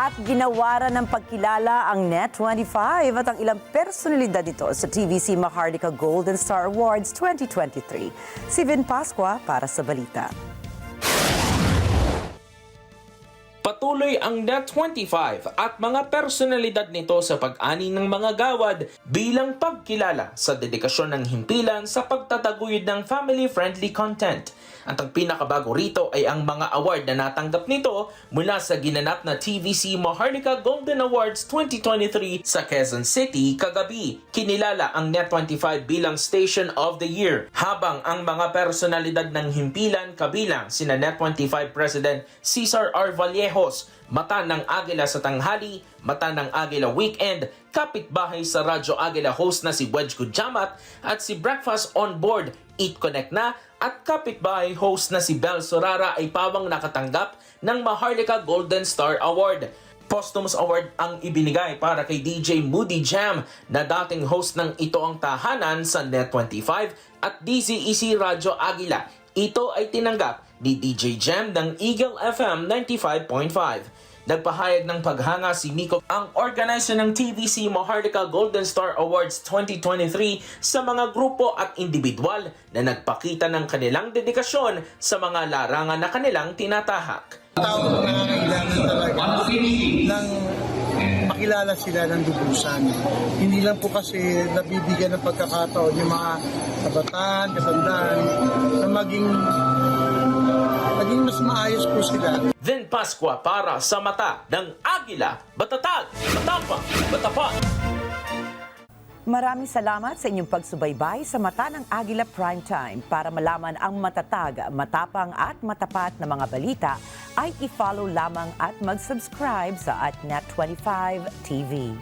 At ginawaran ng pagkilala ang Net25 at ang ilang personalidad nito sa TVC Maharlika Golden Star Awards 2023. Si Vin Pasqua para sa balita. Patuloy ang Net25 at mga personalidad nito sa pag-ani ng mga gawad bilang pagkilala sa dedikasyon ng himpilan sa pagtataguyod ng family-friendly content. Ang pinakabago rito ay ang mga award na natanggap nito mula sa ginanap na TVC Maharlika Golden Awards 2023 sa Quezon City kagabi. Kinilala ang Net25 bilang Station of the Year habang ang mga personalidad ng himpilan kabilang sina Net25 President Cesar R. Vallejos, Mata ng Agila sa tanghali, Mata ng Agila weekend, kapitbahay sa Radyo Agila host na si Wedge Kujamat at si Breakfast on Board, Eat Connect na at kapitbahay host na si Bel Sorara ay pawang nakatanggap ng Maharlika Golden Star Award. Posthumous Award ang ibinigay para kay DJ Moody Jam na dating host ng Ito ang Tahanan sa Net25 at DZEC Radyo Agila. Ito ay tinanggap ni DJ Jam ng Eagle FM 95.5. Nagpahayag ng paghanga si Miko ang organizer ng TVC Maharlika Golden Star Awards 2023 sa mga grupo at individual na nagpakita ng kanilang dedikasyon sa mga larangan na kanilang tinatahak. tao na nangangailangan talaga ng makilala sila ng lubusan. Hindi lang po kasi nabibigyan ng pagkakataon yung mga kabataan, katandaan na maging maayos po sila. Then Pasqua para sa mata ng Agila, Batatag, Matapang, Matapat. Maraming salamat sa inyong pagsubaybay sa Mata ng Agila Primetime. Para malaman ang matatag, matapang at matapat na mga balita, ay i-follow lamang at mag-subscribe sa at Net25 TV.